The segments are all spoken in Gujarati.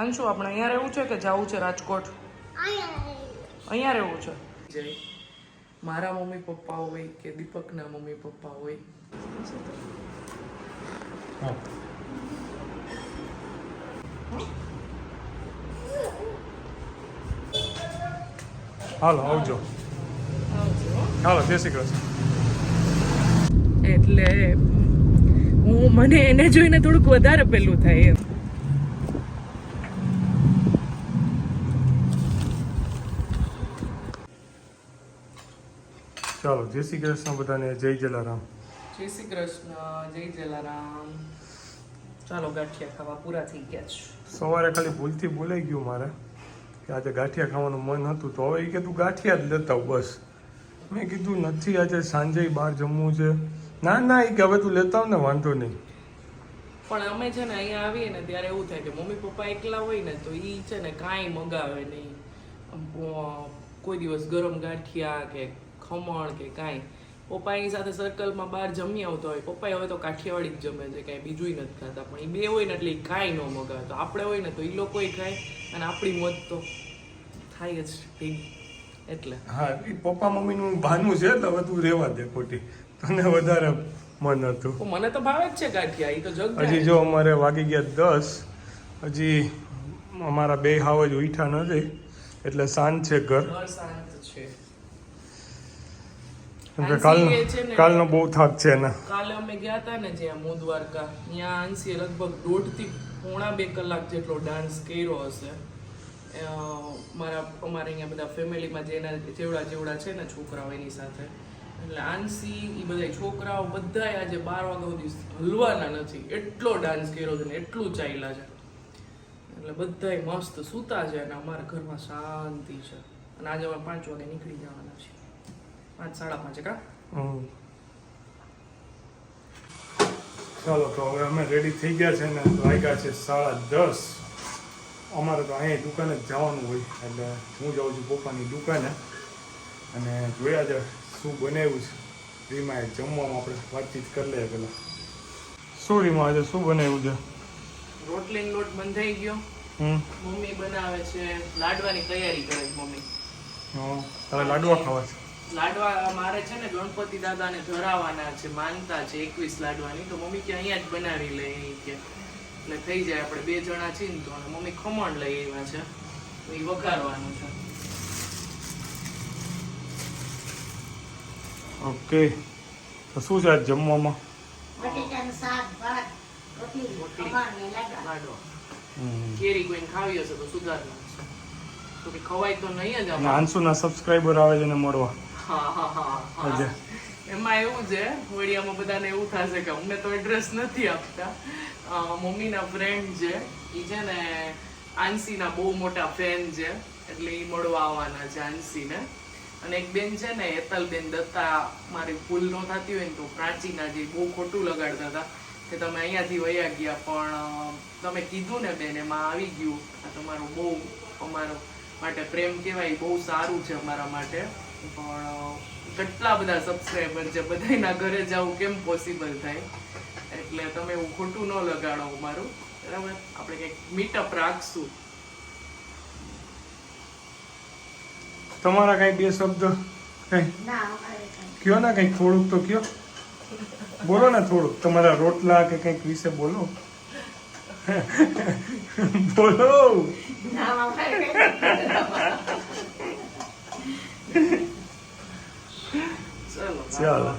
અંશુ આપણે અહીંયા રહેવું છે કે જવું છે રાજકોટ? અહીંયા રહેવું છે. જય. મારા મમ્મી પપ્પા હોય કે દીપકના મમ્મી પપ્પા હોય? હાલો આવજો. હાલો જય શ્રી કૃષ્ણ. એટલે હું મને એને જોઈને થોડુંક વધારે પેલું થાય એમ. ચાલો જય શ્રી કૃષ્ણ બધાને. જય જલારામ. જય શ્રી કૃષ્ણ. જય જલારામ. ચાલો ગાંઠિયા ખાવા પૂરા થઈ ગયા છે. સવારે ખાલી ભૂલથી બોલાઈ ગયું મારે કે આજે ગાંઠિયા ખાવાનું મન હતું તો હવે એ કે તું ગાંઠિયા જ લેતા બસ. મેં કીધું નથી આજે સાંજે બહાર જમવું છે. ના ના એ કે હવે તું લેતા ને વાંધો નહીં. પણ અમે છે ને અહીંયા આવીએ ને ત્યારે એવું થાય કે મમ્મી પપ્પા એકલા હોય ને તો એ છે ને કાંઈ મગાવે નહીં. કોઈ દિવસ ગરમ ગાંઠિયા કે ખમણ કે કાંઈ. પપ્પાની સાથે સર્કલમાં બહાર જમી આવતો હોય. પપ્પા હવે તો કાઠિયાવાડી જ જમે છે કાંઈ બીજું નથી ખાતા. પણ એ બે હોય ને એટલે એ કાંઈ ન મગાવે. તો આપણે હોય ને તો એ લોકોય ખાય અને આપણી મોત તો થાય જ ભેગી. એટલે. હા એ પપ્પા મમ્મીનું ભાનું છે એટલે હવે તું રહેવા દે ખોટી. તને વધારે મન હતું. મને તો ભાવે જ છે ગાંઠિયા એ તો જગ હજી જો અમારે વાગી ગયા દસ હજી અમારા બે હાવ જ ઉઠા નથી. એટલે શાંત છે ઘર શાંત છે. કે ને- કાલનો બહુ થાક છે ને કાલે અમે ગયા હતા ને જ્યાં મો દ્વારકા ત્યાં આંસીએ લગભગ દોઢથી પોણા બે કલાક જેટલો ડાન્સ કર્યો હશે. મારા અમારે અહીંયા બધા ફેમિલીમાં જેના જેવડા જેવડા છે ને છોકરાઓ એની સાથે. એટલે આંસી એ બધા છોકરાઓ બધા આજે બાર વાગ્યા સુધી હલવાના નથી. એટલો ડાન્સ કર્યો છે ને એટલું ચાલ્યા છે. એટલે બધાય મસ્ત સૂતા છે અને અમારા ઘરમાં શાંતિ છે. અને આજે અમે પાંચ વાગે નીકળી જવાના છીએ. પાંચ સાડા પાંચે કા? હમ. ચાલો તો હવે અમે રેડી થઈ ગયા છે ને વાગ્યા છે સાડા દસ. અમારે તો અહીંયા દુકાને જ જવાનું હોય એટલે હું જાઉં છું પપ્પાની દુકાને. અને જોયા છે શું બનાવ્યું છે. રીમાએ જમવામાં આપણે વાતચીત કરી લઈએ પેલા શું રીમા આજે શું બનાવ્યું છે? રોટલીનો લોટ બંધાઈ ગયો. હમ. મમ્મી બનાવે છે લાડવાની તૈયારી કરે છે મમ્મી. હા તારે લાડવા ખાવા છે? લાડવા મારે છે ને ગણપતિ દાદાને ધરાવવાના છે માનતા છે એકવીસ લાડવાની. તો મમ્મી કે અહીંયા જ બનાવી લે કે. એટલે થઈ જાય આપણે બે જણા છીએ ને તો. અને મમ્મી ખમણ લઈ આવ્યા છે. એ વઘારવાનું છે. ઓકે. તો શું છે આજ જમવામાં? બટેટાનું શાક ભાત રોટલી રોટલી. ખમણ લાડવા. લાડવા. કેરી કોઈને ખાવી હશે તો સુધારવાનું છે. તો કે ખવાય તો નહીં જ આંસુના સબસ્ક્રાઈબર આવે છે ને મળવા. એમાં એવું છે વડિયામાં બધાને એવું થશે કે અમને તો એડ્રેસ નથી આપતા. મમ્મીના ફ્રેન્ડ છે એ છે ને આંસીના બહુ મોટા ફેન છે એટલે એ મળવા આવવાના છે આંસીને અને એક બેન છે ને હેતલબેન દત્તા મારી ભૂલ ન થતી હોય ને તો પ્રાચીના જે બહુ ખોટું લગાડતા હતા કે તમે અહીંયાથી વયા ગયા પણ તમે કીધું ને બેન એમાં આવી ગયું. આ તમારું બહુ અમારો માટે પ્રેમ કહેવાય બહુ સારું છે અમારા માટે. પણ કેટલા બધા સબસ્ક્રાઈબર છે? બધાના ઘરે જવું કેમ પોસિબલ થાય? એટલે તમે એવું ખોટું ન લગાડો મારું બરાબર? આપણે કંઈક મીટઅપ રાખશું. તમારા કઈ બે શબ્દ? કઈ? કયો ને કંઈક થોડુંક તો કયો? બોલો ને થોડુંક. તમારા રોટલા કે કંઈક વિશે બોલો. બોલો ના અમારે કાંઈ. ચલો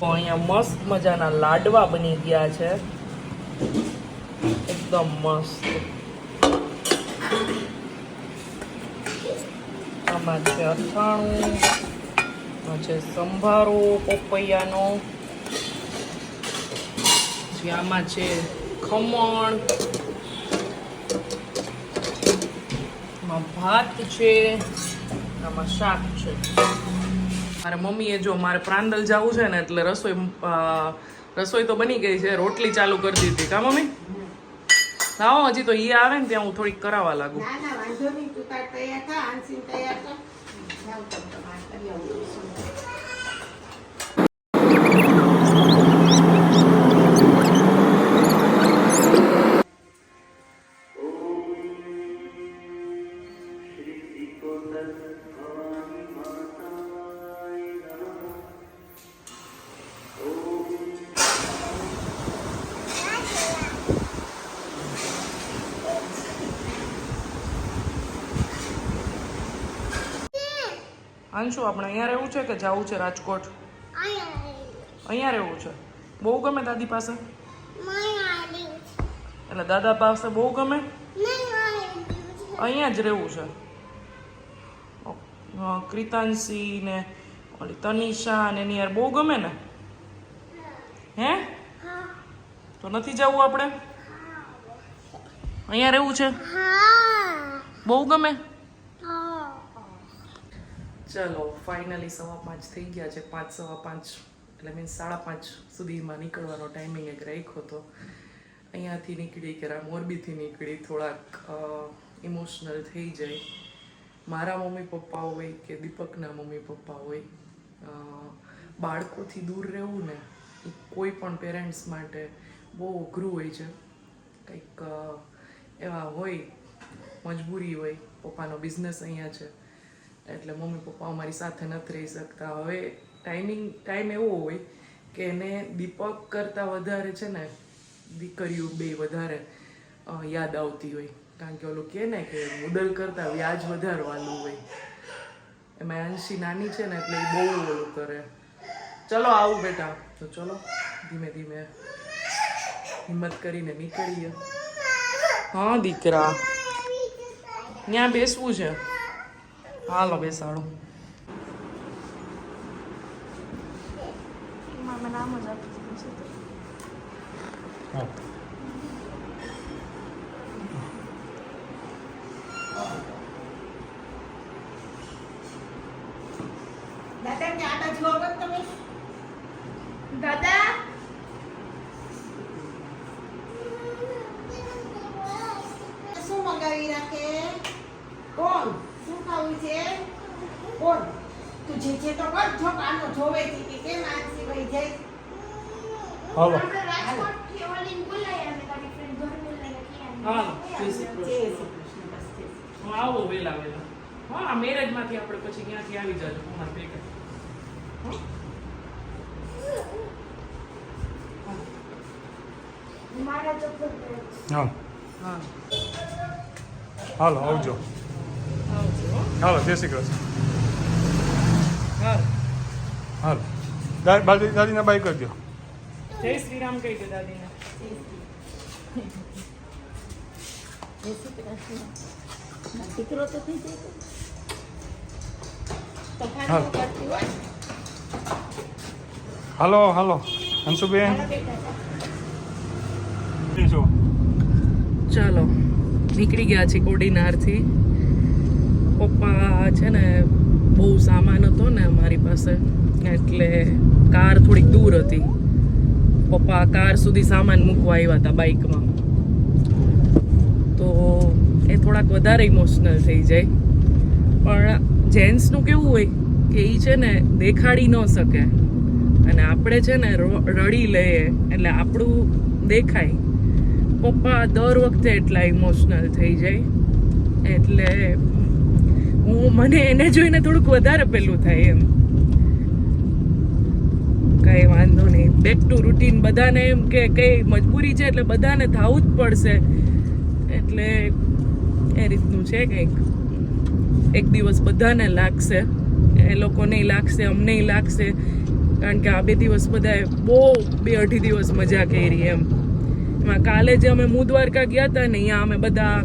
અહીંયા મસ્ત મજાના લાડવા બની ગયા છે. એકદમ મસ્ત. આમાં છે અથાણું છે સંભારો, પપૈયાનો. પછી આમાં છે ખમણ. આમાં ભાત છે, આમાં શાક છે. મારા મમ્મીએ જો મારે પ્રાંદલ જવું છે ને એટલે રસોઈ રસોઈ તો બની ગઈ છે રોટલી ચાલુ કરતી દીધી. કા મમ્મી? હા હજી તો ઈ આવે ને ત્યાં હું થોડીક કરાવવા લાગુ. Thank you. અંશુ આપણે અહીંયા રહેવું છે કે જવું છે રાજકોટ? અહીંયા રહેવું છે. બહુ ગમે દાદી પાસે? એટલે દાદા પાસે બહુ ગમે? અહીંયા જ રહેવું છે. અ, ક્રિતાંશી ને ઓલી તનિષા ને એની યાર બહુ ગમે ને? હે. તો નથી જવું આપણે? અહીંયા રહેવું છે? બહુ ગમે? ચલો ફાઇનલી સવા પાંચ થઈ ગયા છે. પાંચ, સવા પાંચ, એટલે મીન્સ સાડા પાંચ સુધીમાં નીકળવાનો ટાઈમિંગ એક રાખ્યો હતો અહીંયાથી નીકળી કે મોરબીથી નીકળી, થોડાક ઇમોશનલ થઈ જાય. મારા મમ્મી પપ્પા હોય કે દીપકના મમ્મી પપ્પા હોય બાળકોથી દૂર રહેવું ને, એ કોઈ પણ પેરેન્ટ્સ માટે બહુ અઘરું હોય છે. કંઈક એવા હોય, મજબૂરી હોય. પપ્પાનો બિઝનેસ અહીંયા છે. એટલે મમ્મી પપ્પા અમારી સાથે નથી રહી શકતા. હવે ટાઈમિંગ ટાઈમ એવો હોય કે એને દીપક કરતાં વધારે છે ને દીકરીઓ બે વધારે યાદ આવતી હોય. કારણ કે ઓલું કહે ને કે મુદલ કરતાં વ્યાજ વધારવાનું હોય. એમાં અંશી નાની છે ને એટલે બહુ ઓલું કરે. ચલો આવું બેટા. તો ચલો, ધીમે ધીમે હિંમત કરીને નીકળીએ. હા, દીકરા. ત્યાં બેસવું છે? હાલો બેસાડો હા દાદા ને આ બાજુ આવો ને તમે દાદા શું મંગાવી રાખે કોણ શું ખાવું છે? કોણ તું જે છે તો કર જો કાનો જોવે છે કે કેમ આંસી વહી જાય. હાલો. આપણે રાજકોટથી ઓલિન બોલાય અમે તારી ફ્રેન્ડ કૃષ્ણ. બસ જય. હા, આવો વેલા વેલા. હા મેરેજમાંથી આપણે પછી ક્યાંથી આવી જાજો અમારે ભેગા. હં? મારા ચપ્પલ હા હા. હાલો આવજો. હો. હાલો જય શ્રી કૃષ્ણ. હાલો. દાદી દાદીને બાય કરજો. જય શ્રી રામ કહી દે દાદીને દીકરો તો થઈ જાય હાલો. હાલો હંસુબેન. ચાલો નીકળી ગયા છે કોડીનારથી. પપ્પા છે ને, બહુ સામાન હતો ને અમારી પાસે. એટલે કાર થોડીક દૂર હતી. પપ્પા કાર સુધી સામાન મૂકવા આવ્યા હતા બાઇકમાં. તો એ થોડાક વધારે ઇમોશનલ થઈ જાય. પણ જેન્ટ્સનું કેવું હોય કે એ છે ને, દેખાડી ન શકે. અને આપણે છે ને રડી લઈએ, એટલે આપણું દેખાય. પપ્પા દર વખતે એટલા ઇમોશનલ થઈ જાય. એટલે હું મને એને જોઈને થોડુંક વધારે પેલું થાય એમ. કઈ વાંધો નહીં. બેક ટુ રૂટીન બધાને એમ કે કઈ મજબૂરી છે એટલે બધાને થવું જ પડશે. એટલે એ રીતનું છે કંઈક. એક દિવસ બધાને લાગશે. એ લોકોને લાગશે, અમને લાગશે. કારણ કે આ બે દિવસ બધાએ બહુ બે અઢી દિવસ મજા કરી એમ. એમાં કાલે જે અમે મુદ્વારકા ગયા હતા ને, અહીંયા અમે બધા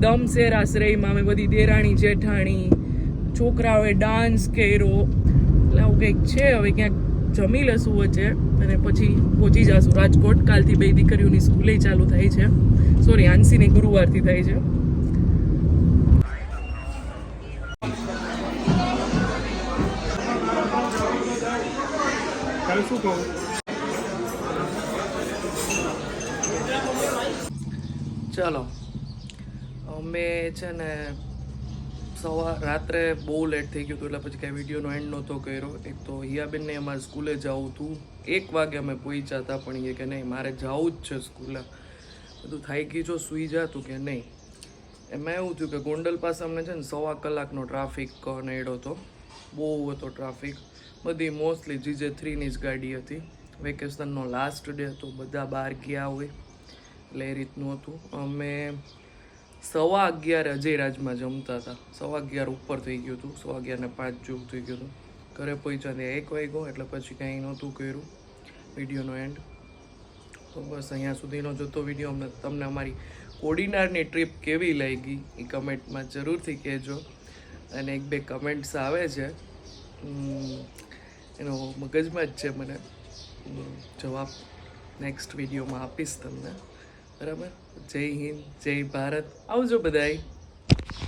દમ શેર આશ્રયમાં અમે બધી દેરાણી જેઠાણી છોકરાઓએ ડાન્સ કર્યો. એટલે આવું કંઈક છે હવે ક્યાંક જમી લઈશું વચ્ચે અને પછી પહોંચી જશું. રાજકોટ કાલથી બે દીકરીઓની સ્કૂલે ચાલુ થાય છે. સોરી આંસીને ગુરુવારથી થાય છે. ચાલો અમે છે ને સવાર, રાત્રે બહુ લેટ થઈ ગયું હતું, એટલે પછી કાંઈ વિડીયોનો એન્ડ નહોતો કર્યો. એક તો હિયાબેનને અમારે સ્કૂલે જવું હતું. એક વાગે અમે પહોંચ્યા હતા પણ એ કે નહીં, મારે જવું જ છે સ્કૂલે. બધું ગયું જો સૂઈ જાતું કે નહીં. એમાં એવું થયું કે ગોંડલ પાસે અમને છે ને સવા કલાકનો ટ્રાફિક નડ્યો હતો. બહુ હતો ટ્રાફિક બધી મોસ્ટલી જીજે થ્રીની જ ગાડી હતી. વેકેશનનો લાસ્ટ ડે હતો. બધા બહાર ગયા હોય. એટલે એ રીતનું હતું. અમે સવા અગિયાર અજયરાજમાં જમતા હતા. સવા અગિયાર ઉપર થઈ ગયું હતું. સવા અગિયારને પાંચ જેવું થઈ ગયું હતું. ઘરે પહોંચ્યા ત્યાં એક વાગ્યો, એટલે પછી કાંઈ નહોતું કર્યું. વિડીયોનો એન્ડ તો બસ અહીંયા સુધીનો જોતો વીડિયો. અમને, તમને અમારી કોડીનારની ટ્રીપ કેવી લાગી એ કમેન્ટમાં જરૂરથી કહેજો. અને એક બે કમેન્ટ્સ આવે છે. એનો મગજમાં જ છે મને. જવાબ નેક્સ્ટ વિડીયોમાં આપીશ તમને. બરાબર? જય હિન્દ જય ભારત. આવજો બધાય.